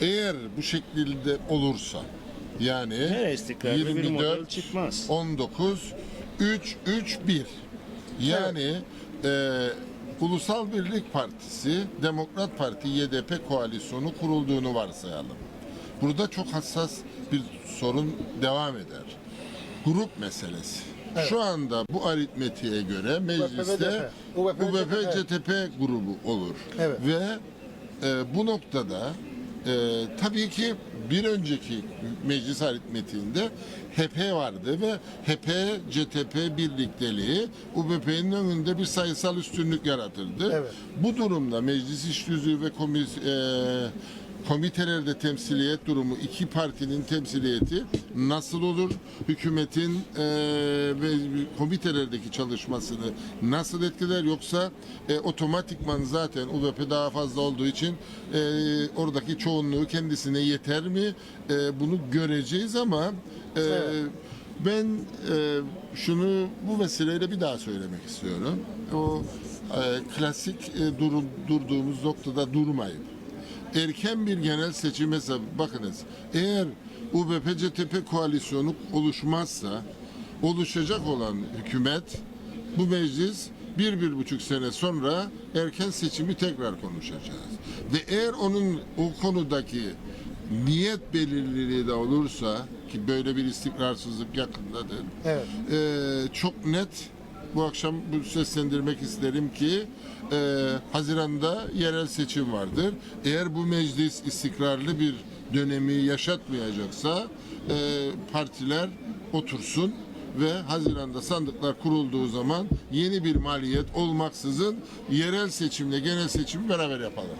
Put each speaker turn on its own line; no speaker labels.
Eğer bu şekilde olursa yani
Her istikrarlı bir
24,
model çıkmaz.
19 3 3 1 yani e, Ulusal Birlik Partisi Demokrat Parti YDP koalisyonu kurulduğunu varsayalım. Burada çok hassas bir sorun devam eder. Grup meselesi. Şu anda bu aritmetiğe göre mecliste
UBP,
UBP,
CTP.
CTP grubu olur.
Evet.
Ve e, bu noktada e, tabii ki bir önceki meclis aritmetiğinde HP vardı ve HP CTP birlikteliği UBP'nin önünde bir sayısal üstünlük yaratırdı.
Evet.
Bu durumda meclis iş ve komis, e, komitelerde temsiliyet durumu iki partinin temsiliyeti nasıl olur? Hükümetin e, ve komitelerdeki çalışmasını nasıl etkiler? Yoksa e, otomatikman zaten UBP daha fazla olduğu için e, oradaki çoğunluğu kendisine yeter mi? E, bunu göreceğiz ama e, ben e, şunu bu vesileyle bir daha söylemek istiyorum. O e, klasik e, durum, durduğumuz noktada durmayıp erken bir genel seçime bakınız eğer UBP CTP koalisyonu oluşmazsa oluşacak olan hükümet bu meclis bir, bir buçuk sene sonra erken seçimi tekrar konuşacağız. Ve eğer onun o konudaki niyet belirliliği de olursa ki böyle bir istikrarsızlık yakındadır.
Evet.
Ee, çok net bu akşam bu seslendirmek isterim ki e, Haziran'da yerel seçim vardır. Eğer bu meclis istikrarlı bir dönemi yaşatmayacaksa e, partiler otursun ve Haziran'da sandıklar kurulduğu zaman yeni bir maliyet olmaksızın yerel seçimle genel seçimi beraber yapalım.